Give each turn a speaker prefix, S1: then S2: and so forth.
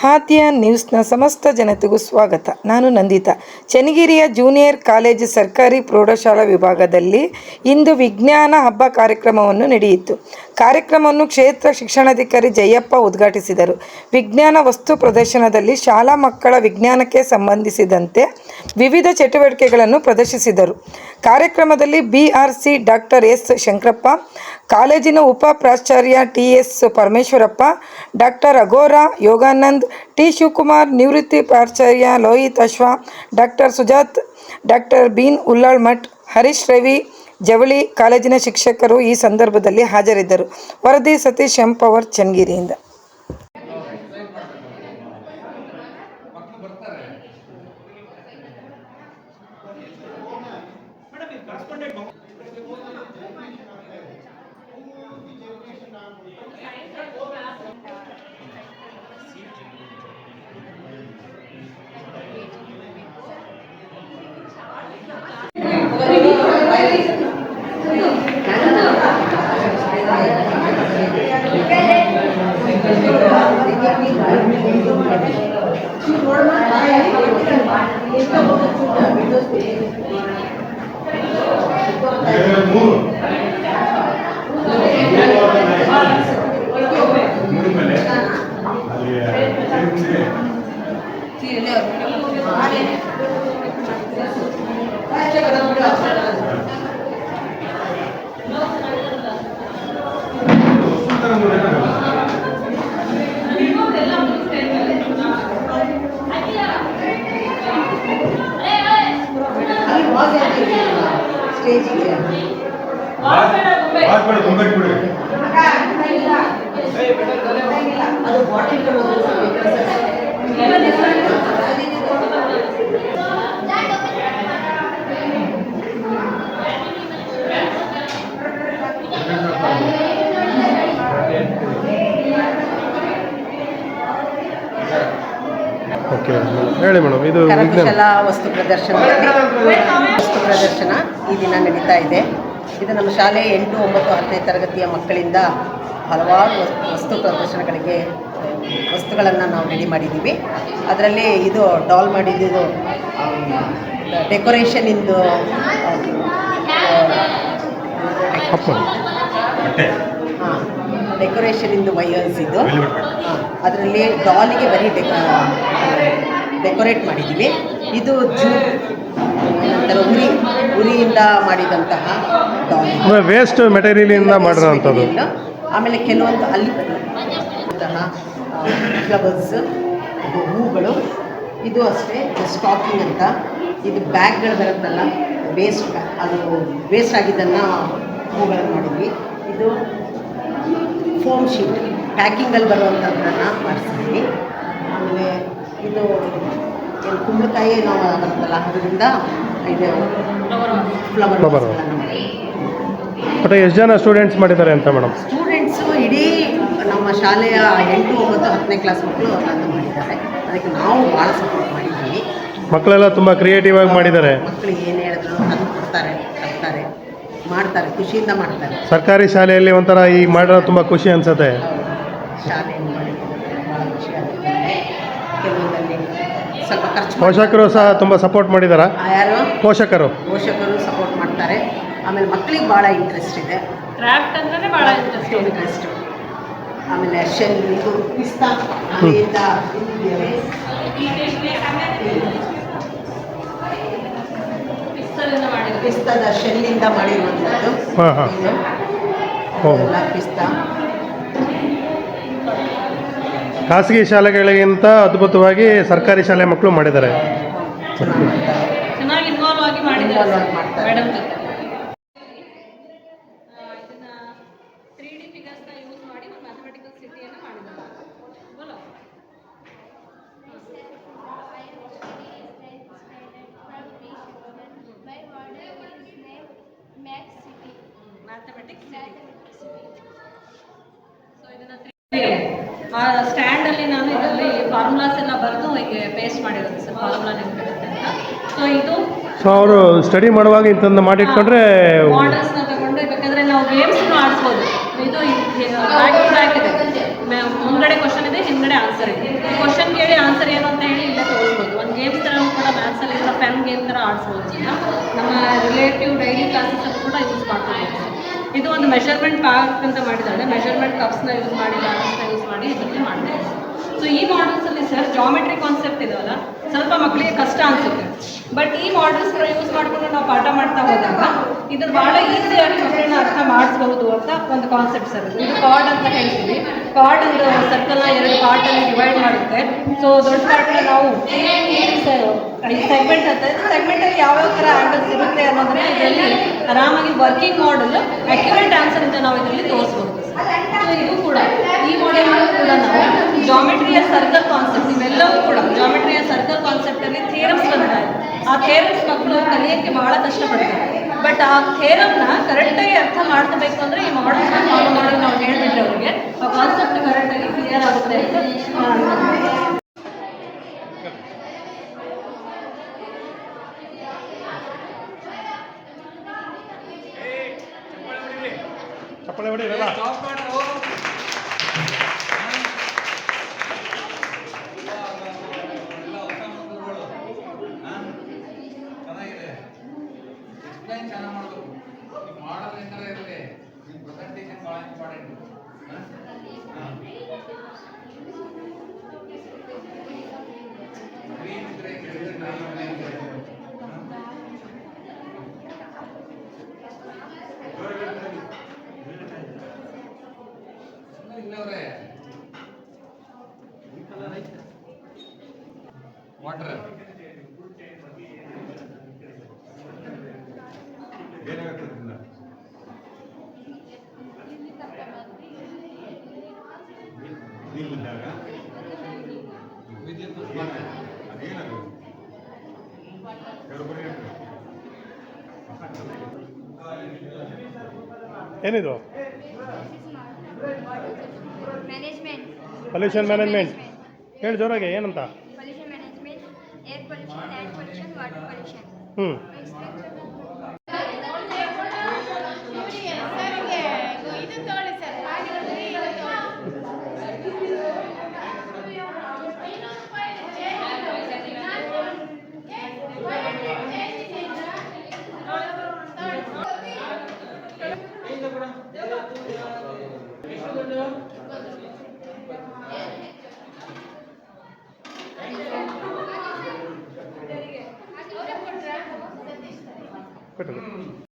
S1: ಹಾದಿಯ ನ್ಯೂಸ್ನ ಸಮಸ್ತ ಜನತೆಗೂ ಸ್ವಾಗತ. ನಾನು ನಂದಿತಾ. ಚನ್ನಗಿರಿಯ ಜೂನಿಯರ್ ಕಾಲೇಜು ಸರ್ಕಾರಿ ಪ್ರೌಢಶಾಲಾ ವಿಭಾಗದಲ್ಲಿ ಇಂದು ವಿಜ್ಞಾನ ಹಬ್ಬ ಕಾರ್ಯಕ್ರಮವನ್ನು ನಡೆಯಿತು. ಕಾರ್ಯಕ್ರಮವನ್ನು ಕ್ಷೇತ್ರ ಶಿಕ್ಷಣಾಧಿಕಾರಿ ಜಯಪ್ಪ ಉದ್ಘಾಟಿಸಿದರು. ವಿಜ್ಞಾನ ವಸ್ತು ಪ್ರದರ್ಶನದಲ್ಲಿ ಶಾಲಾ ಮಕ್ಕಳ ವಿಜ್ಞಾನಕ್ಕೆ ಸಂಬಂಧಿಸಿದಂತೆ ವಿವಿಧ ಚಟುವಟಿಕೆಗಳನ್ನು ಪ್ರದರ್ಶಿಸಿದರು. ಕಾರ್ಯಕ್ರಮದಲ್ಲಿ ಬಿಆರ್ಸಿ ಡಾಕ್ಟರ್ ಎಸ್ ಶಂಕರಪ್ಪ, ಕಾಲೇಜಿನ ಉಪ ಪ್ರಾಚಾರ್ಯ T S Parameshwarappa, doctor Aghora Yoganand, T Shivakumar, ನಿವೃತ್ತಿ ಪ್ರಾಚಾರ್ಯ ಲೋಹಿತ್ ಅಶ್ವ, ಡಾಕ್ಟರ್ ಸುಜಾತ್, ಡಾಕ್ಟರ್ ಬೀನ್ ಉಲ್ಲಾಳ್ ಮಠ್, ಹರೀಶ್ ರವಿ, ಜವಳಿ ಕಾಲೇಜಿನ ಶಿಕ್ಷಕರು ಈ ಸಂದರ್ಭದಲ್ಲಿ ಹಾಜರಿದ್ದರು. ವರದಿ ಸತೀಶ್ ಎಂ ಪವರ್ ಚನ್ನಗಿರಿಯಿಂದ.
S2: É, muito
S3: ಓಕೆ ಹೇಳಿ ಮೇಡಮ್ ಇದು
S4: ಕರಕುಶಲ ವಸ್ತು ಪ್ರದರ್ಶನ. ವಸ್ತು ಪ್ರದರ್ಶನ ಈ ದಿನ ನಡೀತಾ ಇದೆ. ಇದು ನಮ್ಮ ಶಾಲೆ ಎಂಟು ಒಂಬತ್ತು ಹತ್ತನೇ ತರಗತಿಯ ಮಕ್ಕಳಿಂದ ಹಲವಾರು ವಸ್- ವಸ್ತು ಪ್ರದರ್ಶನಗಳಿಗೆ ವಸ್ತುಗಳನ್ನು ನಾವು ರೆಡಿ ಮಾಡಿದ್ದೀವಿ. ಅದರಲ್ಲಿ ಇದು ಡಾಲ್ ಮಾಡಿದ್ದು
S2: ಡೆಕೋರೇಷನಿಂದು
S4: ಹಾಂ ಡೆಕೋರೇಷನಿಂದು ವೈಯರ್ಸ್ ಇದು. ಅದರಲ್ಲಿ ಡಾಲಿಗೆ ಬರೀ ಡೆಕ ಡೆಕೋರೇಟ್ ಮಾಡಿದ್ದೀವಿ. ಇದು ಜೂ ಏನಂತಾರೆ ಉರಿ ಉರಿಯಿಂದ ಮಾಡಿದಂತಹ ಡಾಲ್.
S3: ವೇಸ್ಟ್ ಮೆಟೀರಿಯಲಿಂದ ಮಾಡಿರೋವಂಥದ್ದು.
S4: ಆಮೇಲೆ ಕೆಲವೊಂದು ಅಲ್ಲಿ ಅಂತಹ ಫ್ಲವರ್ಸ್ ಹೂಗಳು ಇದು ಅಷ್ಟೇ ಸ್ಟಾಕಿಂಗ್ ಅಂತ. ಇದು ಬ್ಯಾಗ್ಗಳು ಬರುತ್ತಲ್ಲ ವೇಸ್ಟ್ ಅದು ವೇಸ್ಟ್ ಆಗಿದ್ದನ್ನು ಹೂಗಳನ್ನು ಮಾಡಿದ್ವಿ. ಇದು ಫೋಮ್ ಶೀಟ್ ಪ್ಯಾಕಿಂಗಲ್ಲಿ ಬರುವಂಥದ್ದನ್ನು ಮಾಡಿಸಿದ್ವಿ. ಆಮೇಲೆ ಇದು ಏನು ಕುಂಬಳಕಾಯಿ ನಾವು ಬರುತ್ತಲ್ಲ ಅದರಿಂದ ಇದು ಫ್ಲವರ್
S3: ಫ್ಲವರ್ ಬಟ್ ಎಷ್ಟು ಜನ ಸ್ಟೂಡೆಂಟ್ಸ್ ಮಾಡಿದ್ದಾರೆ ಅಂತ ಮೇಡಮ್
S4: ಶಾಲೆಯ ಎಂಟು ಒಂಬತ್ತು ಹತ್ತನೇ ಕ್ಲಾಸ್ ಮಕ್ಕಳು ಅದನ್ನು ಮಾಡಿದ್ದಾರೆ. ಅದಕ್ಕೆ ನಾವು ಭಾಳ ಸಪೋರ್ಟ್ ಮಾಡಿದ್ದೀವಿ
S3: ಮಕ್ಕಳೆಲ್ಲ ತುಂಬ ಕ್ರಿಯೇಟಿವ್ ಆಗಿ ಮಾಡಿದ್ದಾರೆ.
S4: ಮಕ್ಕಳು ಏನು ಹೇಳಿದ್ರು ಅದು ಕೊಡ್ತಾರೆ ಕಟ್ತಾರೆ ಮಾಡ್ತಾರೆ ಖುಷಿಯಿಂದ ಮಾಡ್ತಾರೆ.
S3: ಸರ್ಕಾರಿ ಶಾಲೆಯಲ್ಲಿ ಒಂಥರ ಈ ಮಾಡಿರೋ ತುಂಬ ಖುಷಿ ಅನ್ಸುತ್ತೆ.
S4: ಶಾಲೆ ಮಾಡಿದ್ದಾರೆ ಭಾಳ ಖುಷಿ ಆಗುತ್ತೆ. ಕೆಲವೊಂದಲ್ಲಿ ಸ್ವಲ್ಪ ಖರ್ಚು
S3: ಪೋಷಕರು ಸಹ ತುಂಬ ಸಪೋರ್ಟ್ ಮಾಡಿದಾರ?
S4: ಯಾರು?
S3: ಪೋಷಕರು.
S4: ಪೋಷಕರು ಸಪೋರ್ಟ್ ಮಾಡ್ತಾರೆ. ಆಮೇಲೆ ಮಕ್ಕಳಿಗೆ ಭಾಳ ಇಂಟ್ರೆಸ್ಟ್ ಇದೆ.
S5: ಕ್ರಾಫ್ಟ್ ಅಂದ್ರೆ ಬಹಳ ಇಂಟ್ರೆಸ್ಟ್
S4: ಇಂಟ್ರೆಸ್ಟ್ ಆಮೇಲೆ ಶೆಲ್ ಇದು ಪಿಸ್ತಾ
S5: ಆಮೇಲಿಂದ
S4: ಪಿಸ್ತದ ಶೆಲ್ಲಿಂದ ಮಾಡಿರುವಂಥದ್ದು. ಪಿಸ್ತಾ.
S3: ಖಾಸಗಿ ಶಾಲೆಗಳಿಗಿಂತ ಅದ್ಭುತವಾಗಿ ಸರ್ಕಾರಿ ಶಾಲೆ ಮಕ್ಕಳು ಮಾಡಿದ್ದಾರೆ.
S4: ಚೆನ್ನಾಗಿ
S5: ಇನ್ವಾಲ್ವ್ ಆಗಿ ಮಾಡಿದ್ದಾರೆ. ಮೇಡಮ್ ಜೊತೆ. ಆ ಸ್ಟ್ಯಾಂಡಲ್ಲಿ ನಾನು ಇದರಲ್ಲಿ ಫಾರ್ಮುಲಾಸ್ ಎಲ್ಲ ಬರೆದು ಹೀಗೆ ಪೇಸ್ಟ್ ಮಾಡಿರೋದು ಸರ್ ಫಾರ್ಮುಲಾ ಸೊ ಇದು
S3: ಸೊ ಅವರು ಸ್ಟಡಿ ಮಾಡುವಾಗ ಇಂಥದ್ದು ಮಾಡಿಟ್ಕೊಂಡ್ರೆ
S5: ಮಾಡಲ್ಸ್ ತಗೊಂಡ್ರೆ ಬೇಕಾದ್ರೆ ನಾವು ಗೇಮ್ಸ್ನು ಆಡಿಸ್ಬೋದು. ಇದು ಬ್ಯಾಕ್ ಬ್ಯಾಕ್ ಇದೆ ಮುಂದ್ಗಡೆ ಕ್ವಶನ್ ಇದೆ ಹಿಂದ್ಗಡೆ ಆನ್ಸರ್ ಇದೆ. ಕ್ವಶನ್ ಕೇಳಿ ಆನ್ಸರ್ ಏನು ಅಂತ ಹೇಳಿ ಇಲ್ಲೇ ತೋರಿಸ್ಬೋದು. ಒಂದು ಗೇಮ್ಸ್ ಥರ ಕೂಡ ಮ್ಯಾಥ್ಸಲ್ಲಿ ಅಲ್ಲಿ ಫ್ಯಾನ್ ಗೇಮ್ ಥರ ಆಡಿಸ್ಬೋದು ನಮ್ಮ ರಿಲೇಟಿವ್ ಡೈಲಿ ಕ್ಲಾಸಸ್ ಕೂಡ ಯೂಸ್ ಮಾಡ್ತೀವಿ ಇದು ಒಂದು ಮೆಷರ್ಮೆಂಟ್ ಪಾರ್ಕ್ ಅಂತ ಮಾಡಿದ್ದಾರೆ ಮೆಷರ್ಮೆಂಟ್ ಕಪ್ಸ್ನ ಯೂಸ್ ಮಾಡಿ ಬ್ಯಾಲೆನ್ಸ್ನ ಯೂಸ್ ಮಾಡಿ ಇದರಲ್ಲಿ ಮಾಡ್ತಾರೆ ಸೊ ಈ ಮಾಡಲ್ಸಲ್ಲಿ ಸರ್ ಜಾಮೆಟ್ರಿ ಕಾನ್ಸೆಪ್ಟ್ ಇದೆಯಲ್ಲ, ಸ್ವಲ್ಪ ಮಕ್ಕಳಿಗೆ ಕಷ್ಟ ಅನ್ಸುತ್ತೆ. ಬಟ್ ಈ ಮಾಡಲ್ಸ್ನ ಯೂಸ್ ಮಾಡಿಕೊಂಡು ನಾವು ಪಾಠ ಮಾಡ್ತಾ ಹೋದಾಗ ಇದನ್ನು ಬಹಳ ಈಸಿಯಾಗಿ ಮಕ್ಕಳನ್ನ ಅರ್ಥ ಮಾಡಿಸ್ಬಹುದು ಅಂತ ಒಂದು ಕಾನ್ಸೆಪ್ಟ್ ಸರ್ ಇದು ಕಾರ್ಡ್ ಅಂತ ಹೇಳ್ತೀವಿ. ಕಾರ್ಡ್ ಒಂದು ಸರ್ಕಲ್ನ ಎರಡು ಪಾರ್ಟಲ್ಲಿ ಡಿವೈಡ್ ಮಾಡುತ್ತೆ. ಸೊ ದೊಡ್ಡ ಪಾರ್ಟ್ನ ನಾವು ಸೆಗ್ಮೆಂಟ್ ಅಂತ ಸೆಗ್ಮೆಂಟಲ್ಲಿ ಯಾವ್ಯಾವ ತರ ಆ್ಯಂಗಲ್ಸ್ ಇರುತ್ತೆ ಅನ್ನೋದನ್ನ ಇದರಲ್ಲಿ ಆರಾಮಾಗಿ ವರ್ಕಿಂಗ್ ಮಾಡಲ್ ಅಕ್ಯುರೇಟ್ ಆನ್ಸರ್ ಅಂತ ನಾವು ಇದರಲ್ಲಿ ತೋರಿಸ್ಬೋದು ಸೊ ಇದು ಕೂಡ ಈ ಮಾಡೆಲ್ ಕೂಡ ನಾವು ಜಾಮೆಟ್ರಿಯ ಸರ್ಕಲ್ ಕಾನ್ಸೆಪ್ಟ್ ಇವೆಲ್ಲವೂ ಕೂಡ ಜಾಮೆಟ್ರಿಯ ಸರ್ಕಲ್ ಕಾನ್ಸೆಪ್ಟ್ ಅಲ್ಲಿ ಥೇರಮ್ಸ್ ಬಂದಿದೆ ಆ ಥೇರಮ್ಸ್ ಮಕ್ಕಳು ಕಲಿಯೋಕ್ಕೆ ಬಹಳ ಕಷ್ಟಪಡ್ತಾರೆ. ಬಟ್ ಆ ಥೇರಮ್ನ ಕರೆಕ್ಟಾಗಿ ಅರ್ಥ ಮಾಡ್ಕೋಬೇಕು ಅಂದ್ರೆ ಈ ಮಾಡಲ್ಸ್ನ ಫಾಲೋ ಮಾಡಿ ನಾವು ಹೇಳ್ಬಿಟ್ರೆ ಅವ್ರಿಗೆ. ಆ ಕಾನ್ಸೆಪ್ಟ್ ಕರೆಕ್ಟಾಗಿ ಕ್ಲಿಯರ್ ಆಗುತ್ತೆ ಅಂತ.
S3: ಚಪ್ಪಳೆ ಹೊಡಿ ಏನಿದು? ಪೊಲ್ಯೂಷನ್ ಮ್ಯಾನೇಜ್ಮೆಂಟ್ ಹೇಳಿ ಜೋರಾಗಿ ಏನಂತ?
S6: Pollution management air pollution land pollution water pollution
S3: ಹ್ಞೂ
S6: ಇದು ತಗೊಳ್ಳಿ ಸರ್
S3: ಕೊಟ್ಟು